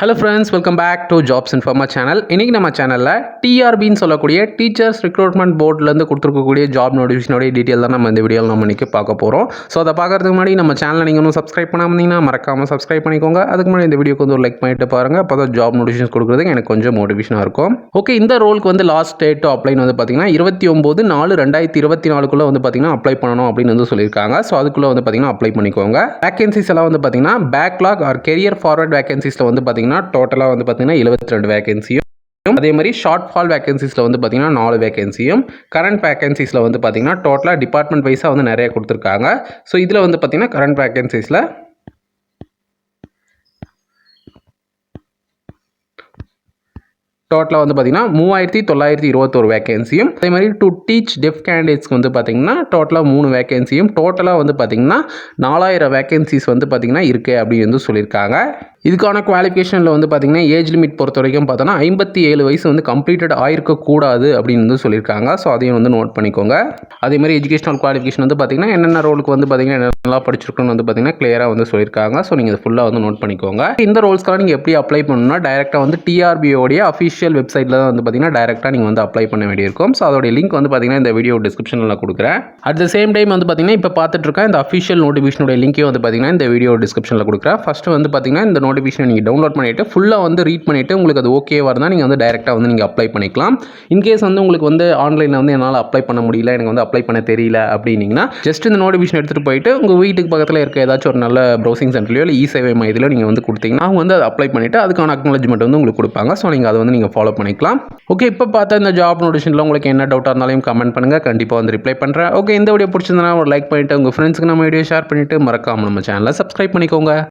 Hello friends welcome back to jobs informa channel இன்றைக்கி நம்ம சேனலில் டிஆர்பின்னு சொல்லக்கூடிய டீச்சர்ஸ் ரெக்ரூட்மெண்ட் போர்ட்லேருந்து கொடுத்துருக்கக்கூடிய ஜாப் நோட்டிஃபிகேஷனுடைய டீட்டெயில் தான் நம்ம இந்த வீடியோவில் நம்ம இன்றைக்கி பார்க்க போகிறோம் ஸோ அதை பார்க்குறதுக்கு முன்னாடி நம்ம சேனலை நீங்கள் ஒன்றும் சப்ஸ்கிரைப் பண்ணாமல் இருந்தீங்கன்னா மறக்காமல் சப்ஸ்கிரைப் பண்ணிக்கோங்க. அதுக்கு முன்னாடி இந்த வீடியோக்கு வந்து ஒரு லைக் பண்ணிட்டு பாருங்கள் அப்போ தான் ஜாப் நோட்டிஃபிகேஷன் கொடுக்குறதுக்கு எனக்கு கொஞ்சம் மோட்டிவேஷனாக இருக்கும். ஓகே இந்த ரோலுக்கு வந்து லாஸ்ட் டேட் டு அப்ளைன்னு வந்து பார்த்தீங்கன்னா இருபத்தி ஒம்பது நாலு ரெண்டாயிரத்தி இருபத்தி நாலுக்குள்ளே வந்து பார்த்தீங்கன்னா அப்ளை பண்ணணும் அப்படின்னு வந்து சொல்லியிருக்காங்க. ஸோ அதுக்குள்ளே வந்து பார்த்தீங்கன்னா அப்ளை பண்ணிக்கோங்க. வேகன்சிஸ் எல்லாம் வந்து பார்த்தீங்கன்னா பேக்லாக் ஆர் கெரியர் ஃபார்வர்ட் வேகன்சிஸில் வந்து பார்த்தீங்கன்னா டோட்டலாக வந்து பார்த்தீங்கன்னா எழுபத்தி ரெண்டு வேகன்சியும் அதே மாதிரி ஷார்ட் ஃபால் வேகன்சிஸில் வந்து பார்த்திங்கன்னா நாலு வேகன்சியும் கரண்ட் வேகன்சிஸில் வந்து பார்த்தீங்கன்னா டோட்டலாக டிபார்ட்மெண்ட் வைஸாக வந்து நிறைய கொடுத்துருக்காங்க. ஸோ இதில் வந்து பார்த்தீங்கன்னா கரண்ட் வேகன்சிஸில் டோட்டலாக வந்து பார்த்தீங்கன்னா மூவாயிரத்தி தொள்ளாயிரத்தி இருபத்தொரு வேகன்சியும் அதே மாதிரி டு டீச் டெஃப் கேண்டிடேட்ஸ்க்கு வந்து பார்த்தீங்கன்னா டோட்டலாக மூணு வேகன்சியும் டோட்டலாக வந்து பார்த்தீங்கன்னா நாலாயிரம் வேகன்சிஸ் வந்து பார்த்தீங்கன்னா இருக்குது அப்படின்னு வந்து சொல்லியிருக்காங்க. இதுக்கான குவாலிஃபிகேஷனில் வந்து பார்த்தீங்கன்னா ஏஜ் லிமிட் பொறுத்த வரைக்கும் பார்த்தோன்னா ஐம்பத்தி ஏழு வயசு வந்து கம்ப்ளீட்டட் ஆயிருக்கக்கூடாது அப்படின்னு வந்து சொல்லியிருக்காங்க. ஸோ அதையும் வந்து நோட் பண்ணிக்கோங்க. அதே மாதிரி எஜுகேஷனல் குவாலிஃபிகேஷன் வந்து பார்த்தீங்கன்னா என்னென்ன ரோலுக்கு வந்து பார்த்தீங்கன்னா நல்லா படிச்சிருக்கணும்னு வந்து பார்த்தீங்கன்னா கிளியராக வந்து சொல்லியிருக்காங்க. ஸோ நீங்கள் ஃபுல்லாக வந்து நோட் பண்ணிக்கோங்க. இந்த ரோல்ஸ்க்கெல்லாம் நீங்கள் எப்படி அப்ளை பண்ணணும்னா டேரெக்டாக வந்து டிஆர்பியோடைய அஃபிஷியல் வெப்சைட்டில் தான் வந்து பார்த்தீங்கன்னா டேரெக்டாக நீங்கள் வந்து அப்ளை பண்ண வேண்டியிருக்கும். ஸோ அதோடைய லிங்க் வந்து பார்த்தீங்கன்னா இந்த வீடியோ டிஸ்கிரிப்ஷனில் நான் கொடுக்குறேன். அட் த சேம் டைம் வந்து பார்த்தீங்கன்னா இப்போ பார்த்துட்டு இருக்கேன் இந்த அஃபிஷியல் நோட்டிஃபிகேஷனுடைய லிங்க்கையும் வந்து பார்த்தீங்கன்னா இந்த வீடியோ டிஸ்கிரிப்ஷனில் கொடுக்குறேன். ஃபஸ்ட்டு வந்து பார்த்தீங்கன்னா இந்த நோட்டிஃபிகேஷன் நீங்கள் டவுன்லோட் பண்ணிவிட்டு ஃபுல்லாக வந்து ரீட் பண்ணிவிட்டு உங்களுக்கு அது ஓகேவாக இருந்தால் நீங்கள் வந்து டேரெக்டாக வந்து நீங்கள் அப்ளை பண்ணிக்கலாம். இன்கேஸ் வந்து உங்களுக்கு வந்து ஆன்லைனில் வந்து என்னால் அப்ளை பண்ண முடியல எனக்கு வந்து அப்ளை பண்ண தெரியல அப்படின்னிங்கன்னா ஜஸ்ட் இந்த நோட்டிஃபிகேஷன் எடுத்துகிட்டு போயிட்டு உங்கள் வீட்டுக்கு பக்கத்தில் இருக்க ஏதாச்சும் ஒரு நல்ல ப்ரௌசிங் சென்டர்லையோ இல்லை இ சேவை மையத்திலோ நீங்கள் வந்து கொடுத்தீங்கன்னா அவங்க வந்து அதை அப்ளை பண்ணிவிட்டு அதுக்கான அக்னாலஜ்மெண்ட் வந்து உங்களுக்கு கொடுப்பாங்க. ஸோ நீங்கள் அதை வந்து நீங்கள் ஃபாலோ பண்ணிக்கலாம். ஓகே இப்போ பார்த்தா இந்த ஜாப் நோட்டிஷனில் உங்களுக்கு என்ன டவுட்டாக இருந்தாலும் கமெண்ட் பண்ணுங்கள் கண்டிப்பாக வந்து ரிப்ளை பண்ணுறேன் ஓகே இந்த வீடியோ பிடிச்சிருந்தனா ஒரு லைக் பண்ணிவிட்டு உங்கள் ஃப்ரெண்ட்ஸுக்கு நம்ம வீடியோ ஷேர் பண்ணிவிட்டு மறக்காமல் நம்ம சேனலை சப்ஸ்கிரைப் பண்ணிக்கோங்க.